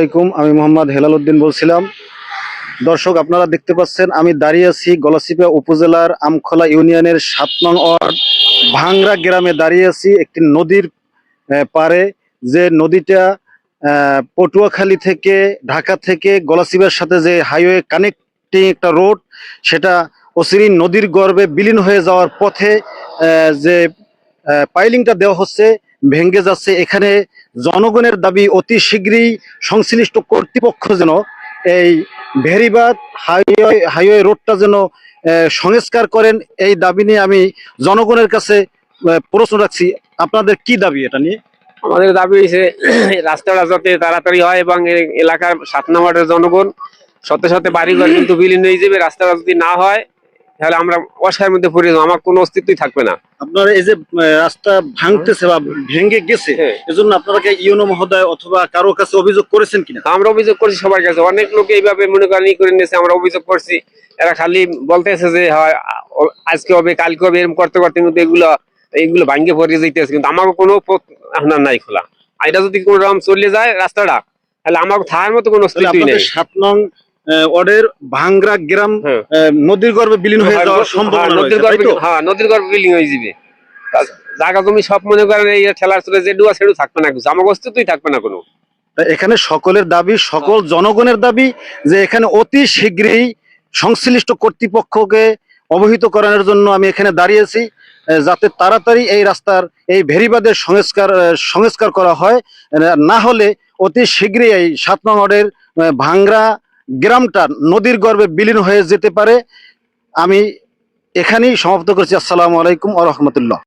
আলাইকুম, আমি মোহাম্মদ হেলাল উদ্দিন বলছিলাম। দর্শক, আপনারা দেখতে পাচ্ছেন, আমি দাঁড়িয়ে আছি গলাচিপা উপজেলার আমখোলা ইউনিয়নের সাত নং ওয়ার্ড ভাংরা গ্রামে দাঁড়িয়ে আছি, একটি নদীর পারে যে নদীটা পটুয়াখালী থেকে ঢাকা থেকে গলাচিপার সাথে যে হাইওয়ে কানেক্টিং একটা রোড, সেটা অচিরি নদীর গর্ভে বিলীন হয়ে যাওয়ার পথে যে পাইলিংটা দেওয়া হচ্ছে ভেঙ্গে যাচ্ছে। এখানে জনগণের দাবি অতি শীঘ্রই সংশ্লিষ্ট কর্তৃপক্ষ যেন এই ভেরিবাদ হাইওয়ে হাইওয়ে রোডটা যেন সংস্কার করেন। এই দাবি নিয়ে আমি জনগণের কাছে প্রশ্ন রাখছি। আপনাদের কি দাবি এটা নিয়ে? আমাদের দাবি হয়েছে রাস্তাটা যাতে তাড়াতাড়ি হয় এবং এলাকার সাত নম্বরের জনগণ সাথে সাথে বাড়িঘর কিন্তু বিলীন হয়ে যাবে। রাস্তাটা যদি না হয় তাহলে আমরা অসহায়ের মধ্যে পড়ে যাব আমার কোনো অস্তিত্বই থাকবে না। আপনারা এই যে রাস্তা ভাঙতেছে বা ভেঙে গেছে হ্যাঁ। এজন্য আপনারা ইউনো মহোদয় অথবা কারও কাছে অভিযোগ করেছেন কিনা? আমরা অভিযোগ করছি সবার কাছে। অনেক লোক এইভাবে মনে করেন ই করে নিয়েছে আমরা অভিযোগ করছি। এরা খালি বলতেছে যে হয় আজকে হবে কালকে হবে এরকম করতে করতে কিন্তু এগুলো এগুলো ভাঙ্গে পড়ে যেতেছে কিন্তু আমার কোনো পথ নাই খোলা। এটা যদি কোনো রকম চলে যায় রাস্তাটা তাহলে আমার থাকার মতো কোনো তাহলে অস্তিত্বই নেই। সাত নং ওয়ার্ডের ভাঙ্গরা গ্রাম হ্যাঁ। নদীর গর্ভে বিলীন হয়ে যাওয়ার হ্যাঁ, সম্ভাবনা নদীর তাই গর্ভে হ্যাঁ নদীর গর্ভে বিল্ডিং হয়ে যাবে। জায়গা তুমি সব মনে করেন এই ঠেলার চলে যে ডুয়া সেডু থাকবে না কিছু। আমার থাকবে না কোনো। এখানে সকলের দাবি সকল জনগণের দাবি যে এখানে অতি শীঘ্রই সংশ্লিষ্ট কর্তৃপক্ষকে অবহিত করানোর জন্য আমি এখানে দাঁড়িয়েছি যাতে তাড়াতাড়ি এই রাস্তার এই ভেরিবাদের সংস্কার সংস্কার করা হয়। না হলে অতি শীঘ্রই এই সাত নং ভাংরা গ্রামটা নদীর গর্বে বিলীন হয়ে যেতে পারে। আমি এখানেই সমাপ্ত করছি। আসসালামু আলাইকুম আ রহমতুল্লাহ।